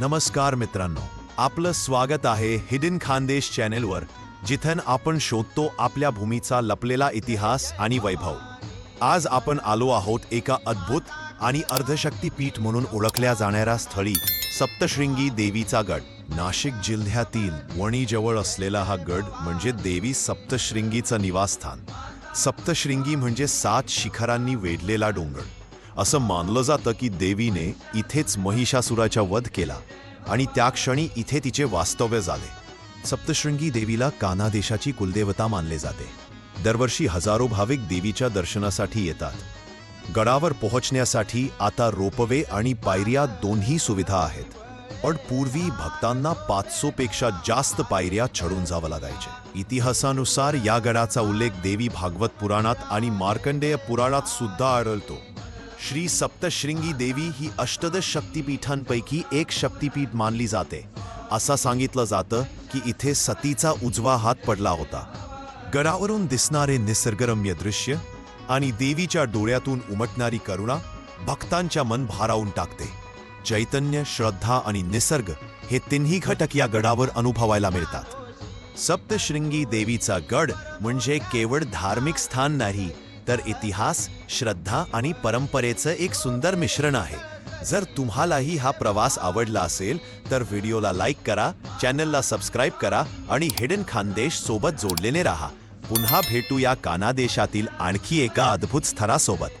नमस्कार मित्रांनो आपलं स्वागत आहे हिडन खानदेश चॅनेलवर जिथं आपण शोधतो आपल्या भूमीचा लपलेला इतिहास आणि वैभव. आज आपण आलो आहोत एका अद्भुत आणि अर्धशक्तीपीठ म्हणून ओळखल्या जाणाऱ्या स्थळी सप्तशृंगी देवीचा गड. नाशिक जिल्ह्यातील वणीजवळ असलेला हा गड म्हणजे देवी सप्तशृंगीचं निवासस्थान. सप्तशृंगी म्हणजे सात शिखरांनी वेढलेला डोंगर. असं मानलं जातं की देवीने इथेच महिषासुराचा वध केला आणि त्या क्षणी इथे तिचे वास्तव्य झाले. सप्तशृंगी देवीला कानादेशाची कुलदेवता मानले जाते. दरवर्षी हजारो भाविक देवीच्या दर्शनासाठी येतात. गडावर पोहोचण्यासाठी आता रोपवे आणि पायऱ्या दोन्ही सुविधा आहेत. पण पूर्वी भक्तांना पाचसो पेक्षा जास्त पायऱ्या चढून जावं लागायचे. इतिहासानुसार या गडाचा उल्लेख देवी भागवत पुराणात आणि मार्कंडेय पुराणात सुद्धा आढळतो. श्री सप्तशृंगी देवी ही अष्टदश शक्तिपीठांपैकी एक शक्तिपीठ मानली जाते. असं सांगितलं जातं की इथे सतीचा उजवा हात पडला होता. गडावरून दिसणारे निसर्गरम्य दृश्य आणि देवीच्या डोळ्यातून उमटणारी करुणा भक्तांच्या मन भारावून टाकते. चैतन्य श्रद्धा आणि निसर्ग हे तिन्ही घटक या गडावर अनुभवायला मिळतात. सप्तशृंगी देवीचा गड म्हणजे केवळ धार्मिक स्थान नाही तर इतिहास श्रद्धा आणि परंपरेचं एक सुंदर मिश्रण आहे. जर तुम्हालाही हा प्रवास आवडला असेल तर व्हिडिओला लाईक करा चॅनलला सबस्क्राईब करा आणि हिडन खानदेश सोबत जोडलेले राहा. पुन्हा भेटू या कानादेशातील आणखी एका अद्भुत स्थरासोबत.